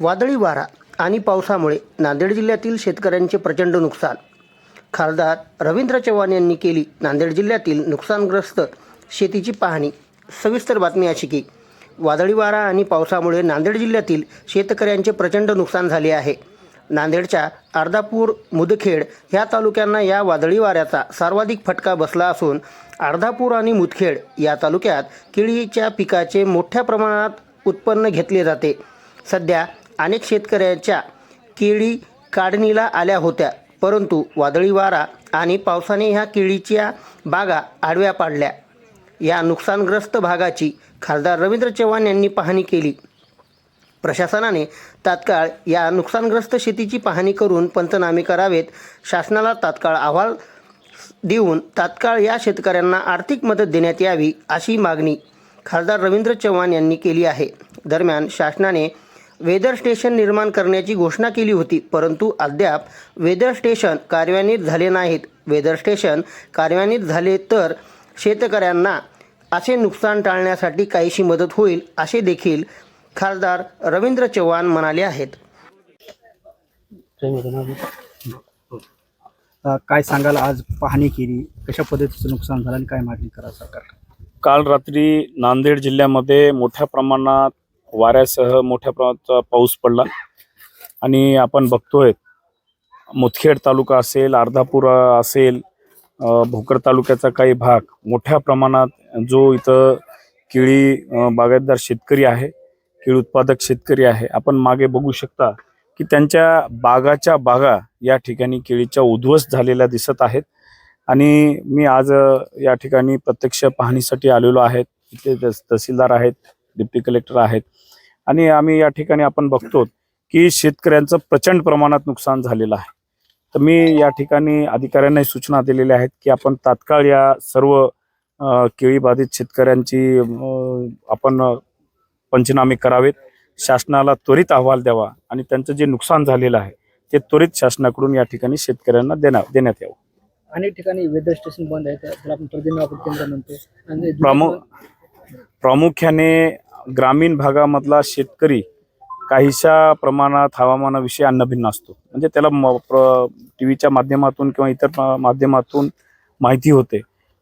वादळी वारा आणि पावसामुळे नांदेड जिल्ह्यातील शेतकऱ्यांचे प्रचंड नुकसान. खासदार रवींद्र चव्हाण यांनी केली नांदेड जिल्ह्यातील नुकसानग्रस्त शेतीची पाहणी. सविस्तर बातमी अशी की वादळी वारा आणि पावसामुळे नांदेड जिल्ह्यातील शेतकऱ्यांचे प्रचंड नुकसान झाले आहे. नांदेडच्या अर्धापूर मुदखेड ह्या तालुक्यांना या वादळी वाऱ्याचा सर्वाधिक फटका बसला असून अर्धापूर आणि मुदखेड या तालुक्यात केळीच्या पिकाचे मोठ्या प्रमाणात उत्पन्न घेतले जाते. सध्या अनेक शेतकऱ्यांच्या केळी काढणीला आल्या होत्या. परंतु वादळी वारा आणि पावसाने ह्या केळीच्या बागा आडव्या पाडल्या. या नुकसानग्रस्त भागाची खासदार रवींद्र चव्हाण यांनी पाहणी केली. प्रशासनाने तात्काळ या नुकसानग्रस्त शेतीची पाहणी करून पंचनामे करावेत. शासनाला तात्काळ अहवाल देऊन तात्काळ या शेतकऱ्यांना आर्थिक मदत देण्यात यावी अशी मागणी खासदार रवींद्र चव्हाण यांनी केली आहे. दरम्यान शासनाने वेदर स्टेशन निर्माण करण्याची घोषणा केली होती परंतु अद्याप वेदर स्टेशन कार्यान्वित झाले नाहीत. वेदर स्टेशन कार्यान्वित झाले तर शेतकऱ्यांना असे नुकसान टाळण्यासाठी काहीशी मदत होईल असे देखील खासदार रवींद्र चव्हाण म्हणाले आहेत. काय सांगाल? आज पाहणी केली. कशा पद्धतीचं नुकसान झालं आणि काय मागणी करा सरकार? काल रात्री नांदेड जिल्ह्यामध्ये मोठ्या प्रमाणात वाऱ्यासह मोठ्या प्रमाणात पाऊस पडला. आणि आपण बघतोय मुदखेड तालुका असेल अर्धापूर असेल भोकर तालुक्याचा काही भाग मोठ्या प्रमाणात जो इथं केळी बागायतदार शेतकरी आहे केळी उत्पादक शेतकरी आहे. आपण मागे बघू शकता की त्यांच्या बागाच्या बागा या ठिकाणी केळीच्या उद्ध्वस्त झालेल्या दिसत आहेत. आणि मी आज या ठिकाणी प्रत्यक्ष पाहणीसाठी आलेलो आहे. इथे तस- तहसीलदार आहेत. डिप्टी कलेक्टर आहेत. आणि आम्ही या ठिकाणी आपण बघतो की शेतकऱ्यांचं प्रचंड प्रमाणात नुकसान झालेलं आहे. तर मी या ठिकाणी अधिकाऱ्यांना सूचना दिलेल्या आहेत की आपण तात्काळ या सर्व केळी बाधित शेतकऱ्यांची आपण पंचनामे करावेत. शासनाला त्वरित अहवाल द्यावा आणि त्यांचं जे नुकसान झालेलं आहे ते त्वरित शासनाकडून या ठिकाणी शेतकऱ्यांना देण्या देण्यात यावं. अनेक ठिकाणी वेदर स्टेशन बंद आहे त्याला आपण प्रामुख्याने ग्रामीण भागामधला शेतकरी काहीशा प्रमाणात हवामानाविषयी अन्नभिन्न असतो. म्हणजे त्याला म प्र टी व्हीच्या माध्यमातून किंवा इतर माध्यमातून माहिती होते.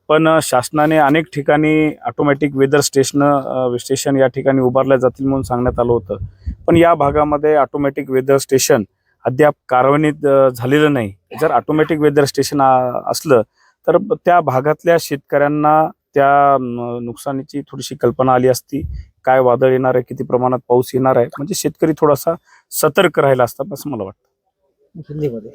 पण शासनाने अनेक ठिकाणी ऑटोमॅटिक वेदर स्टेशन स्टेशन या ठिकाणी उभारल्या जातील म्हणून सांगण्यात आलं होतं. पण या भागामध्ये ऑटोमॅटिक वेदर स्टेशन अद्याप कार्यान्वित झालेलं नाही. जर ऑटोमॅटिक वेदर स्टेशन असलं तर त्या भागातल्या शेतकऱ्यांना त्या नुकसानीची थोडीशी कल्पना आली असती. काय वादळ येणार आहे किती प्रमाणात पाऊस येणार आहे म्हणजे शेतकरी थोडासा सतर्क राहिला असता असं मला वाटतं. हिंदीमध्ये